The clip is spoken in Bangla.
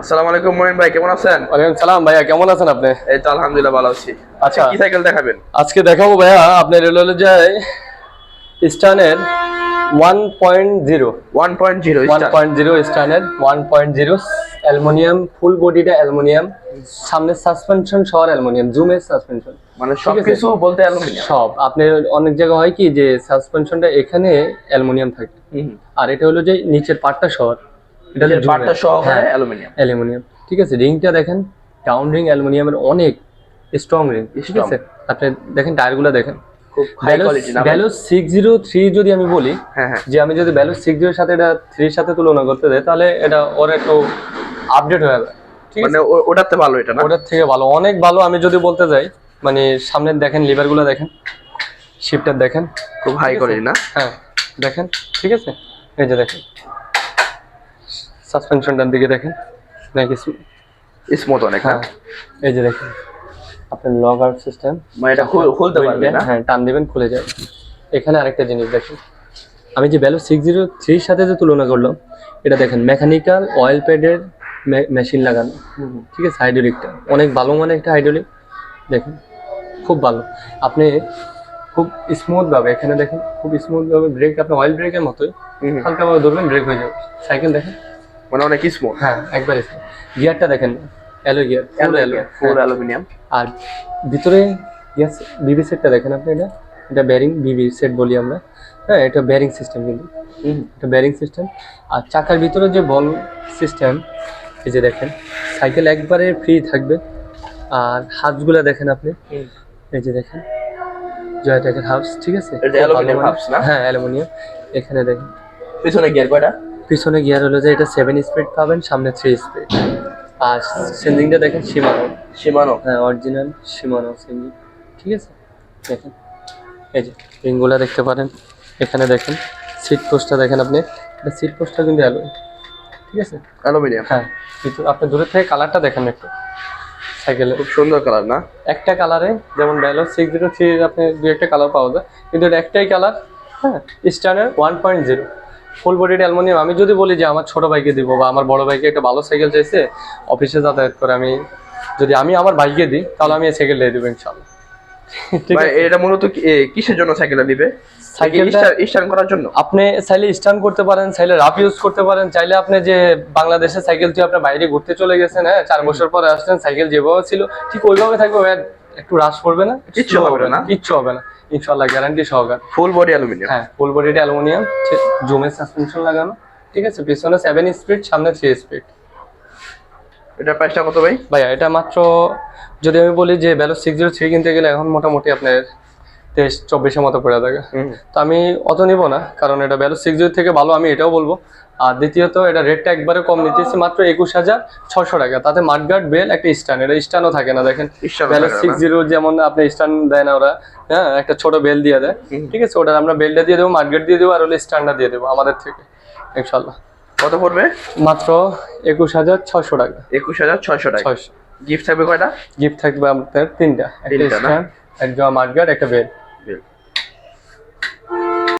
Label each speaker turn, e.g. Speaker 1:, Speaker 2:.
Speaker 1: আসসালামু আলাইকুম মহিন ভাই কেমন আছেন?
Speaker 2: ওয়ালাইকুম সালাম ভাইয়া কেমন আছেন আপনি?
Speaker 1: এই তো আলহামদুলিল্লাহ ভালো আছি।
Speaker 2: আচ্ছা।
Speaker 1: কি সাইকেল দেখাবেন?
Speaker 2: আজকে দেখাবো ভাইয়া আপনার রেল হলো যায় স্টানের one point zero.
Speaker 1: One point zero
Speaker 2: one point zero স্টানের one point zero aluminium full বডিটা অ্যালমোনিয়াম সামনে সাসপেনশন সহ অ্যালমোনিয়াম জুমের সাসপেনশন।
Speaker 1: মানে সবকিছু বলতে অ্যালুমিনিয়াম?
Speaker 2: সব। আপনার অনেক জায়গা হয় কি যে সাসপেনশনটা এখানে অ্যালমোনিয়াম থাকে। আর এটা হলো যে নিচের পার্টটা সহ। এটা হলো
Speaker 1: পার্টটা সহ
Speaker 2: হ্যাঁ
Speaker 1: অ্যালুমিনিয়াম।
Speaker 2: অ্যালুমিনিয়াম। ঠিক আছে রিংটা দেখেন ডাউন রিং অ্যালুমিনিয়ামের অনেক স্ট্রং রিং ঠিক আছে? আপনি দেখেন টায়ারগুলো দেখেন। সিক্স জিরো থ্রি যদি আমি বলি
Speaker 1: হ্যাঁ হ্যাঁ।
Speaker 2: যে আমি যদি সিক্স জিরোর সাথে এটা থ্রির সাথে তুলনা করতে যাই তাহলে এটা ওর একটু আপডেট হয়ে যাবে।
Speaker 1: মানে ও- ওটাতে ভালো এটা না?
Speaker 2: ওটার থেকে ভালো। অনেক ভালো আমি যদি বলতে যাই মানে দেখেন লিভারগুলো দেখেন শিফটার দেখেন।
Speaker 1: খুব হাই? কোয়ালিটি না?
Speaker 2: হ্যাঁ দেখেন ঠিক আছে? এই যে দেখেন। সাসপেনশনটার দিকে দেখেন। নাকি
Speaker 1: স্মুথ অনেক
Speaker 2: হ্যাঁ। এই যে দেখেন। আপনার লগ আউট সিস্টেম
Speaker 1: মানে এটা খুল- খুলতে পারবে না?
Speaker 2: হ্যাঁ টান দিবেন খুলে যাবে এখানে আরেকটা জিনিস দেখেন। আমি যে ভ্যালু সিক্স জিরো থ্রির সাথে যে তুলনা করলাম এটা দেখেন মেকানিক্যাল অয়েল প্যাডের মেশিন লাগানো। ঠিক আছে হাইড্রোলিকটা অনেক ভালো মানে একটা হাইড্রোলিক দেখেন খুব ভালো। আপনি খুব স্মুথ ভাবে এখানে দেখেন খুব স্মুথ ভাবে ব্রেক আপনি অয়েল ব্রেকের মতোই।
Speaker 1: হুম।
Speaker 2: হালকা ভাবে ধরবেন ব্রেক হয়ে যাবে। সাইকেল দেখেন।
Speaker 1: মানে অনেক স্মুথ
Speaker 2: হ্যাঁ একবার গিয়ারটা দেখেন alloy gear full alloy
Speaker 1: full aluminium
Speaker 2: আর ভিতরে ইয়াস বিবি সেটটা দেখেন আপনি এটা? এটা ব্যারিং বিবি সেট বলি আমরা। হ্যাঁ এটা ব্যারিং সিস্টেম কিন্তু। এটা ব্যারিং সিস্টেম আর চাকার ভিতরে যে বল সিস্টেম এই যে দেখেন সাইকেল একবারে ফ্রি থাকবে। আর হাফসগুলো দেখেন আপনি। এই যে দেখেন জয়টাকের হাফস ঠিক আছে?
Speaker 1: এটা
Speaker 2: খুব ভালো
Speaker 1: aluminium
Speaker 2: মানের।
Speaker 1: hubs না?
Speaker 2: হ্যাঁ অ্যালুমিনিয়াম। এখানে দেখেন।
Speaker 1: পিছনে গিয়ার কয়টা?
Speaker 2: পিছনে গিয়ার হলো যে এটা সেভেন স্পিড পাবেন সামনে থ্রি স্পিড আর সেন্ডিংটা দেখেন সীমানো।
Speaker 1: সীমানো।
Speaker 2: হ্যাঁ অরিজিনাল সীমানো সিঙ্গি ঠিক আছে? দেখেন। এই যে রিংগুলা দেখতে পারেন। এখানে দেখেন সিট পোস্টটা দেখেন আপনি। এটা সিট পোস্টটা কিন্তু অ্যালো ঠিক আছে?
Speaker 1: অ্যালুমিনিয়াম।
Speaker 2: হ্যাঁ কিন্তু আপনি দূরের থেকে কালারটা দেখেন একটু। সাইকেলে
Speaker 1: খুব সুন্দর কালার না?
Speaker 2: একটা কালারে যেমন ব্যালো সিক্স জিরো থ্রি আপনি দু একটা কালার পাওয়া যায়। কিন্তু এটা একটাই কালার হ্যাঁ স্টানের one point zero full bodied aluminium আমি যদি বলি যে আমার ছোট ভাইকে দিব বা আমার বড় ভাইকে একটা ভালো সাইকেল চাইছে অফিসে যাতায়াত করে আমি যদি আমি আমার ভাইকে দিই তাহলে আমি এই সাইকেল দিয়ে দেবো ইনশাল্লাহ
Speaker 1: এটা মূলত কিসের জন্য সাইকেলটা নিবে করার জন্য?
Speaker 2: আপনি চাইলে স্টান করতে পারেন চাইলে রাফ ইউজ করতে পারেন চাইলে আপনি যে বাংলাদেশের সাইকেল দিয়ে আপনার বাইরে ঘুরতে চলে গেছেন হ্যাঁ চার বছর পরে আসছেন সাইকেল যেভাবে ছিল ঠিক ওইভাবে থাকবে একটু রাশ পড়বে না?
Speaker 1: কিচ্ছু হবে না।
Speaker 2: কিচ্ছু হবে না। ইনশাল্লাহ গ্যারান্টি সহকার।
Speaker 1: ফুল বডি অ্যালুমিনিয়াম
Speaker 2: হ্যাঁ ফুল বডিটা অ্যালুমিনিয়াম জুমের সাসপেনশন লাগানো ঠিক আছে? পিছনে সেভেন স্পিড সামনে থ্রি স্পিড
Speaker 1: এটা প্রাইসটা কত ভাই?
Speaker 2: ভাইয়া এটা মাত্র যদি আমি বলি যে ভ্যালু সিক্স জিরো থ্রি কিনতে গেলে এখন মোটামুটি আপনার তেইশ চব্বিশের মতো পড়ে থাকে। তো আমি অত নিব না কারণ এটা ভ্যালু সিক্স জিরো থেকে ভালো আমি এটাও বলব। আর দ্বিতীয়ত এটা রেটটা একবারে কম নিতেছি মাত্র একুশ হাজার ছশো টাকা। তাতে মাঠগার্ড বেল একটা স্ট্যান্ড এটা স্ট্যান্ডও থাকে না দেখেন। ভ্যালু সিক্স জিরো যেমন আপনি স্ট্যান্ড দেয় না ওরা হ্যাঁ একটা ছোট বেল দিয়ে দেয়। ঠিক আছে ওটা আমরা বেলটা দিয়ে দেবো মাঠগার্ড দিয়ে দেবো আর হলে স্ট্যান্ডটা দিয়ে দেবো আমাদের থেকে ইনশাল্লাহ
Speaker 1: কত পড়বে?
Speaker 2: মাত্র একুশ হাজার ছশো টাকা।
Speaker 1: একুশ হাজার ছয়শো টাকা। গিফট থাকবে কয়টা?
Speaker 2: গিফট থাকবে আপনার তিনটা একটা
Speaker 1: তিনটা না?
Speaker 2: স্ট্যান্ড একটা মাঠগার্ড একটা বেল।